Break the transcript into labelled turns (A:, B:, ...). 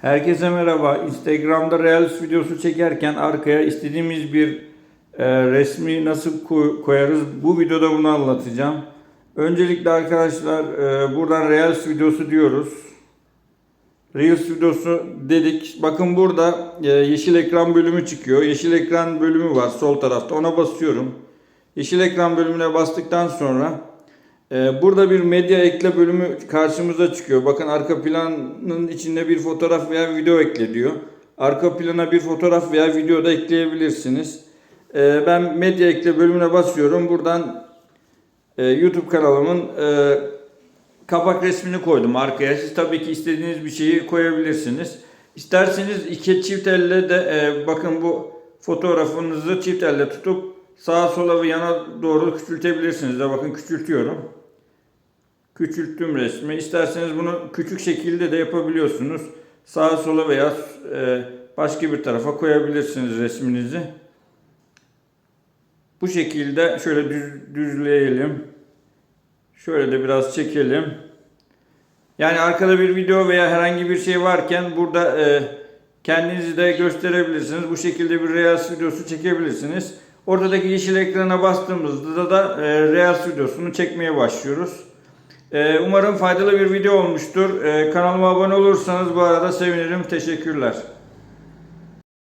A: Herkese merhaba. Instagram'da Reels videosu çekerken arkaya istediğimiz bir e, resmi nasıl koy- koyarız? Bu videoda bunu anlatacağım. Öncelikle arkadaşlar e, buradan Reels videosu diyoruz. Reels videosu dedik. Bakın burada e, yeşil ekran bölümü çıkıyor. Yeşil ekran bölümü var sol tarafta. Ona basıyorum. Yeşil ekran bölümüne bastıktan sonra burada bir medya ekle bölümü karşımıza çıkıyor. Bakın arka planın içinde bir fotoğraf veya video ekle diyor. Arka plana bir fotoğraf veya video da ekleyebilirsiniz. E, ben medya ekle bölümüne basıyorum. Buradan e, YouTube kanalımın e, kapak resmini koydum arkaya. Siz tabii ki istediğiniz bir şeyi koyabilirsiniz. İsterseniz iki çift elle de e, bakın bu fotoğrafınızı çift elle tutup sağa sola ve yana doğru küçültebilirsiniz de bakın küçültüyorum. Küçülttüm resmi. İsterseniz bunu küçük şekilde de yapabiliyorsunuz. Sağa sola veya e, başka bir tarafa koyabilirsiniz resminizi. Bu şekilde şöyle düz, düzleyelim. Şöyle de biraz çekelim. Yani arkada bir video veya herhangi bir şey varken burada e, kendinizi de gösterebilirsiniz. Bu şekilde bir Reels videosu çekebilirsiniz. Ortadaki yeşil ekrana bastığımızda da e, Reels videosunu çekmeye başlıyoruz. E, umarım faydalı bir video olmuştur. E, kanalıma abone olursanız bu arada sevinirim. Teşekkürler.